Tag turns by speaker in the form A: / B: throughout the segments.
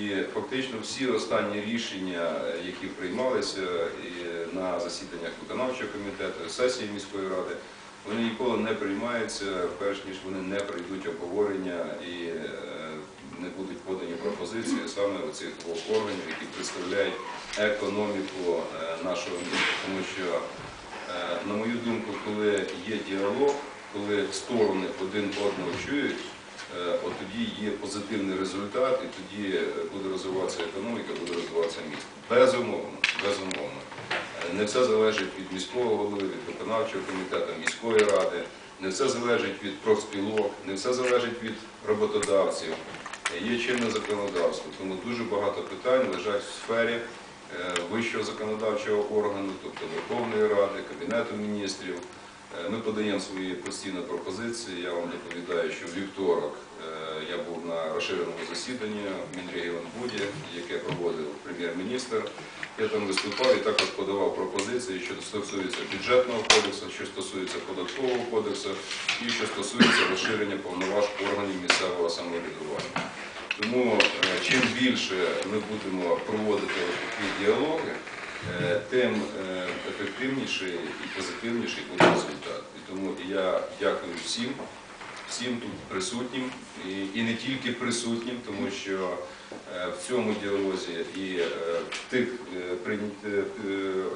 A: І фактично всі останні рішення, які приймалися на засіданнях виконавчого комітету, сесії міської ради, вони ніколи не приймаються, перш ніж вони не пройдуть обговорення і е, не будуть подані пропозиції саме оцих двох органів, які представляють економіку е, нашого міста. Тому що, е, на мою думку, коли є діалог, коли сторони один одного чують, от тоді є позитивний результат, і тоді е, буде розвиватися економіка, буде розвиватися місто. Безумовно, безумовно. Е, Не все залежить від міського голови, від виконавчого комітету, міської ради, не все залежить від профспілок, не все залежить від роботодавців. Е, Є чинне законодавство, тому дуже багато питань лежать в сфері е, вищого законодавчого органу, тобто Верховної Ради, Кабінету міністрів. Е, Ми подаємо свої постійні пропозиції. Я вам доповідаю, що в вівторок е, я був на розширеному засіданні в Мінрегіонбуді, яке проводив прем'єр-міністр. Я там виступав і також подавав пропозиції, що стосується бюджетного кодексу, що стосується податкового кодексу і що стосується розширення повноважень органів місцевого самоврядування. Тому е, чим більше ми будемо проводити такі діалоги, тим ефективніший і позитивніший буде результат. І тому я дякую всім, всім тут присутнім і, і не тільки присутнім, тому що е, в цьому діалозі і е, в тих е,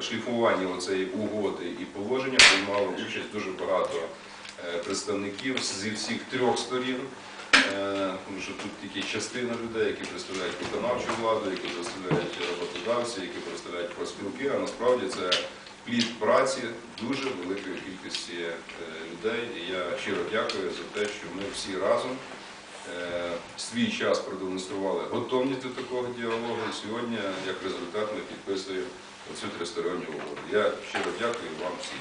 A: шліфуванні оцеї угоди і положення приймало участь дуже багато представників зі всіх трьох сторін. Тому що тут тільки частина людей, які представляють виконавчу владу, які представляють роботодавці, які представляють профспілки, а насправді це плід праці дуже великої кількості е, людей. І я щиро дякую за те, що ми всі разом е, свій час продемонстрували готовність до такого діалогу. І сьогодні, як результат, ми підписуємо цю тристоронню угоду. Я щиро дякую вам всім.